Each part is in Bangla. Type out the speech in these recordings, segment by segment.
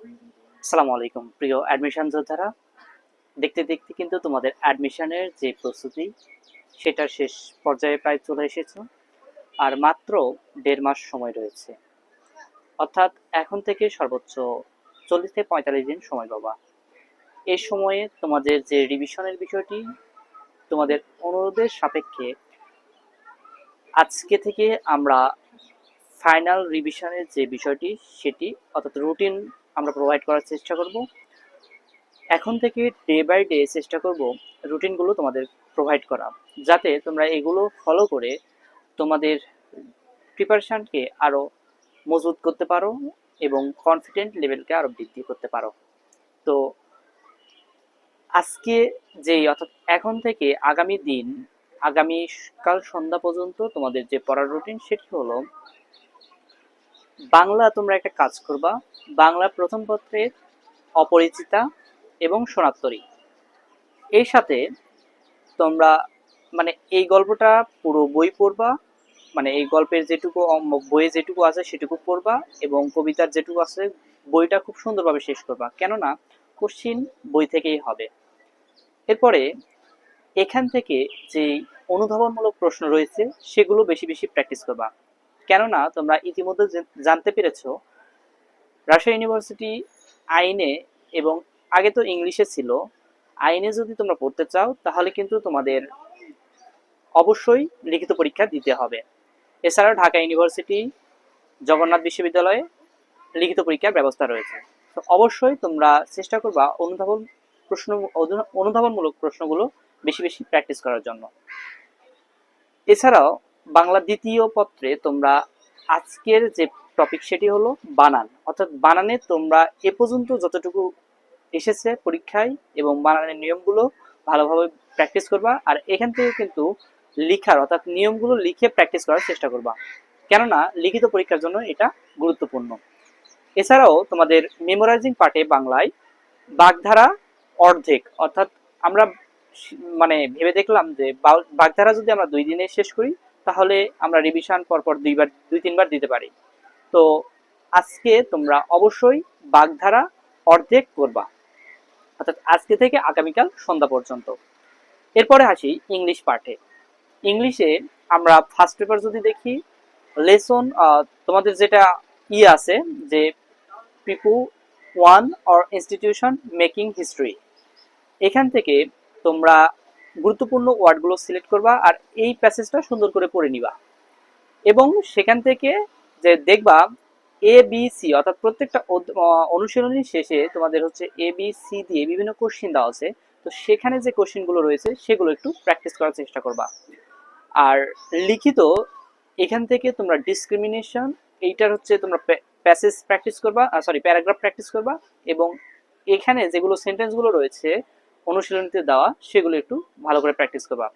আসসালামু আলাইকুম প্রিয় অ্যাডমিশন যোদ্ধারা। দেখতে দেখতে কিন্তু তোমাদের অ্যাডমিশনের যে প্রস্তুতি সেটা শেষ পর্যায়ে প্রায় চলে এসেছে। আর মাত্র দেড় মাস সময় রয়েছে। অর্থাৎ এখন থেকে সর্বোচ্চ চল্লিশ থেকে পঁয়তাল্লিশ দিন সময় পাবা। এই সময়ে তোমাদের যে রিভিশনের বিষয়টি, তোমাদের অনুরোধের সাপেক্ষে আজকে থেকে আমরা ফাইনাল রিভিশনের যে বিষয়টি, সেটি অর্থাৎ রুটিন আমরা প্রোভাইড করার চেষ্টা করব। এখন থেকে ডে বাই ডে চেষ্টা করব রুটিনগুলো তোমাদের প্রোভাইড করা, যাতে তোমরা এগুলো ফলো করে তোমাদের প্রিপারেশনকে আরও মজবুত করতে পারো এবং কনফিডেন্ট লেভেলকে আরও বৃদ্ধি করতে পারো। তো আজকে যেই অর্থাৎ এখন থেকে আগামী দিন আগামী কাল সন্ধ্যা পর্যন্ত তোমাদের যে পড়ার রুটিন সেটি হলো বাংলা তোমরা একটা কাজ করবা। বাংলা প্রথম পত্রের অপরিচিতা এবং সোনাত্তরী এর সাথে তোমরা মানে এই গল্পটা পুরো বই পড়বা মানে এই গল্পের যেটুকু বইয়ে যেটুকু আছে সেটুকু পড়বা এবং কবিতার যেটুকু আছে, বইটা খুব সুন্দরভাবে শেষ করবা। কেননা কোশ্চিন বই থেকেই হবে। এরপরে এখান থেকে যে অনুধাবনমূলক প্রশ্ন রয়েছে, সেগুলো বেশি বেশি প্র্যাকটিস করবা। কেননা তোমরা ইতিমধ্যে জানতে পেরেছ রাজশাহী ইউনিভার্সিটি আইনে এবং আগে তো ইংলিশে ছিল, আইনে যদি তোমরা পড়তে চাও, তাহলে কিন্তু তোমাদের অবশ্যই লিখিত পরীক্ষা দিতে হবে। এছাড়াও ঢাকা ইউনিভার্সিটি, জগন্নাথ বিশ্ববিদ্যালয়ে লিখিত পরীক্ষার ব্যবস্থা রয়েছে। তো অবশ্যই তোমরা চেষ্টা করবা অনুধাবন প্রশ্ন, অনুধাবনমূলক প্রশ্নগুলো বেশি বেশি প্র্যাকটিস করার জন্য। এছাড়াও বাংলা দ্বিতীয় পত্রে তোমরা আজকের যে টপিক সেটি হলো বানান। অর্থাৎ বানানে তোমরা এ পর্যন্ত যতটুকু এসেছে পরীক্ষায় এবং বানানের নিয়মগুলো ভালোভাবে প্র্যাকটিস করবা, আর এখান থেকে কিন্তু লিখার অর্থাৎ নিয়মগুলো লিখে প্র্যাকটিস করার চেষ্টা করবা। কেননা লিখিত পরীক্ষার জন্য এটা গুরুত্বপূর্ণ। এছাড়াও তোমাদের মেমোরাইজিং পার্টে বাংলায় বাগধারা অর্ধেক, অর্থাৎ আমরা মানে ভেবে দেখলাম যে বাগধারা যদি আমরা দুই দিনে শেষ করি তাহলে আমরা রিভিশন পরপর দুইবার, দুই, তিনবার দিতে পারি। তো আজকে তোমরা অবশ্যই বাগধারা অর্ধেক করবা। অর্থাৎ আজকে থেকে আগামীকাল সন্ধ্যা পর্যন্ত। এরপরে আসি ইংলিশ পার্টে ইংলিশে আমরা ফার্স্ট পেপার যদি দেখি লেসন তোমাদের যেটা ই আছে যে পিপু one or institution making history এখান থেকে তোমরা গুরুত্বপূর্ণ ওয়ার্ডগুলো সিলেক্ট করবা আর এই প্যাসেজটা সুন্দর করে পড়ে নিবা। এবং সেখান থেকে যে দেখবা এ বি সি অর্থাৎ প্রত্যেকটা অনুশীলনী শেষে তোমাদের হচ্ছে এ বি সি দিয়ে বিভিন্ন কোশ্চিন দেওয়া আছে। তো সেখানে যে কোশ্চিনগুলো রয়েছে, সেগুলো একটু প্র্যাকটিস করার চেষ্টা করবা। আর লিখিত, এখান থেকে তোমরা ডিসক্রিমিনেশন এইটার হচ্ছে তোমরা প্যাসেজ প্র্যাকটিস করবা সরি প্যারাগ্রাফ প্র্যাকটিস করবা। এবং এখানে যেগুলো সেন্টেন্সগুলো রয়েছে অনুশীলনীতে দেওয়া, সেগুলো একটু ভালো করে প্র্যাকটিস করবা।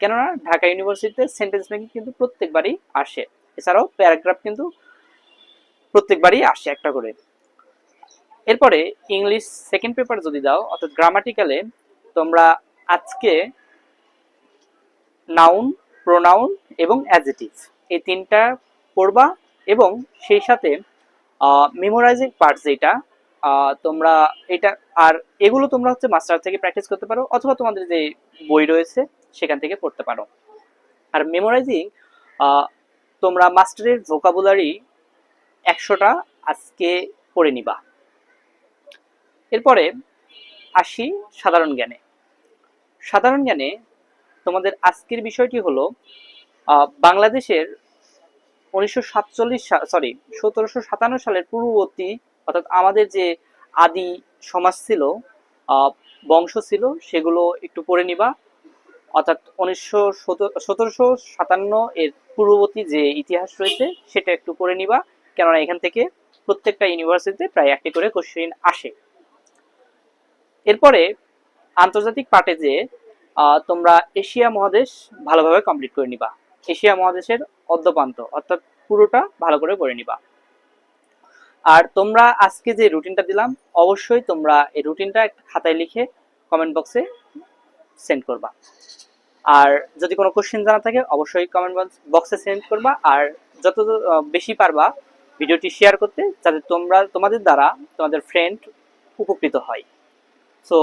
কেননা ঢাকা ইউনিভার্সিটিতে সেন্টেন্স মেকিং কিন্তু প্রত্যেকবারই আসে। এছাড়াও প্যারাগ্রাফ কিন্তু প্রত্যেকবারই আসে একটা করে। এরপরে ইংলিশ সেকেন্ড পেপার যদি দাও, অর্থাৎ গ্রামাটিক্যালে তোমরা আজকে নাউন প্রোনাউন এবং অ্যাজেটিভ এই তিনটা পড়বা এবং সেই সাথে মেমোরাইজিং পার্ট যেটা তোমরা এটা, আর এগুলো তোমরা হচ্ছে মাস্টার থেকে প্র্যাকটিস করতে পারো, অথবা তোমাদের যে বই রয়েছে, সেখান থেকে পড়তে পারো। আর মেমোরাইজিং তোমরা মাস্টারের ভোকাবুলারি একশোটা আজকে পড়ে নিবা। এরপরে আসি সাধারণ জ্ঞানে। সাধারণ জ্ঞানে তোমাদের আজকের বিষয়টি হলো বাংলাদেশের উনিশশো সাতচল্লিশ সরি সতেরোশো সাতান্ন সালের পূর্ববর্তী অর্থাৎ আমাদের যে আদি সমাজ ছিল বংশ ছিল, সেগুলো একটু পড়ে নিবা। অর্থাৎ উনিশশো সতেরোশো সাতান্ন এর পূর্ববর্তী যে ইতিহাস রয়েছে, সেটা একটু পড়ে নিবা। কেননা এখান থেকে প্রত্যেকটা ইউনিভার্সিটিতে প্রায় একটি করে কোশ্চেন আসে। এরপরে আন্তর্জাতিক পার্টে যে তোমরা এশিয়া মহাদেশ ভালোভাবে কমপ্লিট করে নিবা। এশিয়া মহাদেশের অদ্যপান্ত অর্থাৎ পুরোটা ভালো করে করে নিবা। আর তোমরা আজকে যে রুটিনটা দিলাম, অবশ্যই তোমরা এই রুটিনটা একটা খাতায় লিখে কমেন্ট বক্সে সেন্ড করবা। আর যদি কোনো কোশ্চেন জানা থাকে, অবশ্যই কমেন্ট বক্সে সেন্ড করবা। আর যত বেশি পারবা ভিডিওটি শেয়ার করতে, যাতে তোমরা, তোমাদের দ্বারা তোমাদের ফ্রেন্ড উপকৃত হয়। সো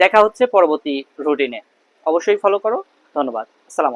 দেখা হচ্ছে পরবর্তী রুটিনে অবশ্যই ফলো করো। ধন্যবাদ। আসসালাম